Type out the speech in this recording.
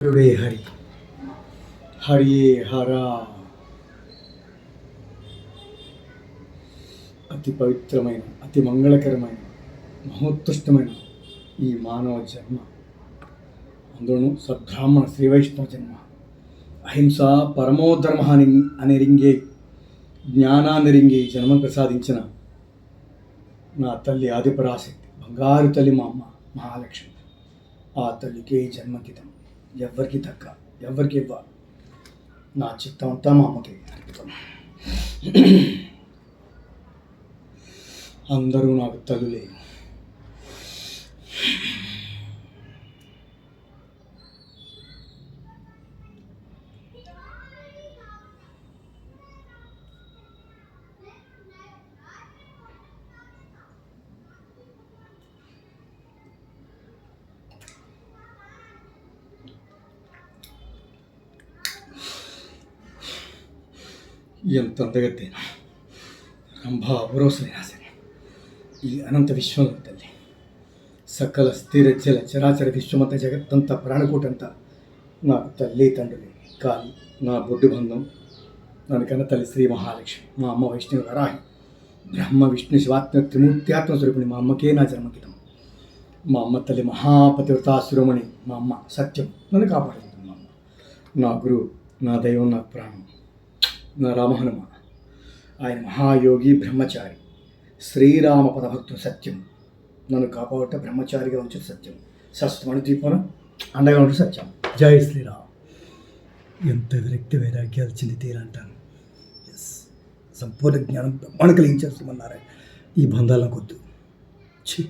హరుడే హరి హరియే హర అతి పవిత్రమైన అతి మంగళకరమైన మహోత్కృష్టమైన ఈ మానవ జన్మ. అందులోనూ సద్బ్రాహ్మణ శ్రీ వైష్ణవ జన్మ. అహింస పరమోధర్మ అని అనిరింగే జ్ఞానాన్ని రింగే జన్మ ప్రసాదించిన నా తల్లి ఆదిపరాశక్తి బంగారు తల్లి మా అమ్మ మహాలక్ష్మి. ఆ తల్లికే జన్మకితం ఎవ్వరికి దక్క ఎవ్వరికి ఇవ్వ. నా చిత్తం అంతా మా అమ్మకి. అర్పితం అందరూ నాకు తల్లులే. ఎంత అందగత్తేనా రంభ అపురోసమైనా సరే ఈ అనంత విశ్వంలో తల్లి సకల స్థిర జల చరాచర విశ్వమంత జగత్తంతా ప్రాణకూటంతా నాకు తల్లి తండ్రి కానీ నా బొడ్డు బంధం దానికన్నా తల్లి శ్రీ మహాలక్ష్మి మా అమ్మ వైష్ణవి వరాహి బ్రహ్మ విష్ణు శివాత్మ త్రిమూర్త్యాత్మ స్వరూపిణి మా అమ్మకే నా జన్మకితం మా అమ్మ తల్లి మహాపతివ్రతా శిరోమణి మా అమ్మ సత్యం నన్ను కాపాడుతుంది మా అమ్మ నా గురువు నా దైవం నా ప్రాణం రామహనుమ. ఆయన మహాయోగి బ్రహ్మచారి. శ్రీరామ పదభక్తుడు సత్యం. నన్ను కాపాడుట బ్రహ్మచారిగా ఉంచు సత్యం. సస్మణ దీపన అండగా ఉంటు సత్యం. జై శ్రీరామ్. ఎంత విరక్తి వైరాగ్యాలు చెంది తీరంటాను ఎస్ సంపూర్ణ జ్ఞానం బ్రహ్మాండ కలిగించాల్సి ఈ బంధాలను కొద్దు ఛీ.